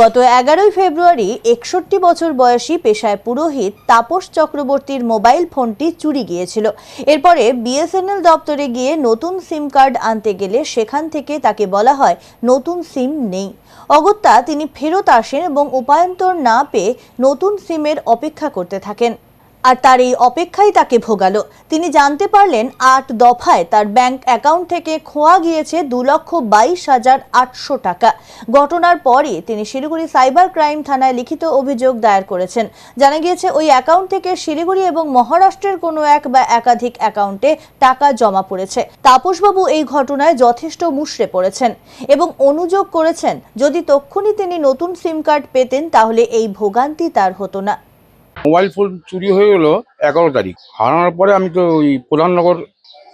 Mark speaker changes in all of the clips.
Speaker 1: গত এগারোই ফেব্রুয়ারি একষট্টি বছর বয়সী পেশায় পুরোহিত তাপস চক্রবর্তীর মোবাইল ফোনটি চুরি গিয়েছিল। এরপরে বিএসএনএল দপ্তরে গিয়ে নতুন সিম কার্ড আনতে গেলে সেখান থেকে তাকে বলা হয়, নতুন সিম নেই। অগত্যা তিনি ফেরত আসেন এবং উপায়ন্তর না পেয়ে নতুন সিমের অপেক্ষা করতে থাকেন। আর তার এই অপেক্ষাই তাকে ভোগালো। তিনি জানতে পারলেন আট দফায় তার ব্যাংক অ্যাকাউন্ট থেকে খোয়া গিয়েছে দু লক্ষ বাইশ হাজার আটশো টাকা। ঘটনার পরই তিনি শিলিগুড়ি সাইবার ক্রাইম থানায় লিখিত অভিযোগ দায়ের করেছেন। জানা গিয়েছে, ওই অ্যাকাউন্ট থেকে শিলিগুড়ি এবং মহারাষ্ট্রের কোনো এক বা একাধিক অ্যাকাউন্টে টাকা জমা পড়েছে। তাপসবাবু এই ঘটনায় যথেষ্ট মুষড়ে পড়েছেন এবং অনুযোগ করেছেন, যদি তক্ষুনি তিনি নতুন সিম কার্ড পেতেন, তাহলে এই ভোগান্তি তার হতো না।
Speaker 2: মোবাইল ফোন চুরি হয়ে গেলো এগারো তারিখ। হারানোর পরে আমি তো ওই প্রধাননগর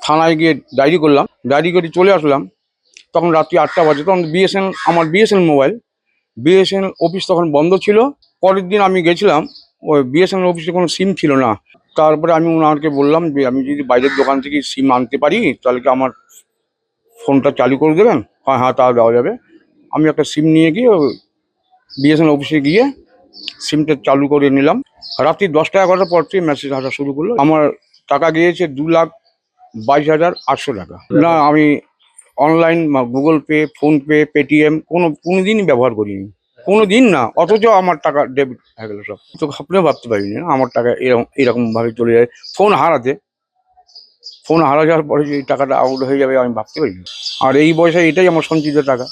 Speaker 2: থানায় গিয়ে ডায়েরি করলাম। ডায়েরি করে চলে আসলাম। তখন রাত্রি আটটা বাজে। তখন বিএসএন, আমার বিএসএন মোবাইল। বিএসএন অফিস তখন বন্ধ ছিল। পরের দিন আমি গেছিলাম। ওই বিএসএন অফিসে কোনো সিম ছিল না। তারপরে আমি ওনাকে বললাম যে, আমি যদি বাইরের দোকান থেকে সিম আনতে পারি, তাহলে কি আমার ফোনটা চালু করে দেবেন? হ্যাঁ হ্যাঁ তা দেওয়া যাবে। আমি একটা সিম নিয়ে গিয়ে বিএসএন অফিসে গিয়ে সিমটা চালু করে নিলাম। রাত্রি দশটা এগারোটার পর থেকে মেসেজ আসা শুরু করল। আমার টাকা গিয়েছে দু লাখ বাইশ হাজার আটশো টাকা। না, আমি online Google Pay PhonePe Paytm কোনো কোনো দিনই ব্যবহার করিনি। কোনো দিন না, অথচ আমার টাকা ডেবিট হয়ে গেলো সব। তো স্বপ্নেও ভাবতে পারিনি না, আমার টাকা এরকম এরকমভাবে চলে যায়। ফোন হারাতে ফোন হারা যাওয়ার পরে যে টাকাটা আউট হয়ে যাবে আমি ভাবতে পারিনি। আর এই বয়সে এটাই আমার সঞ্চিত টাকা।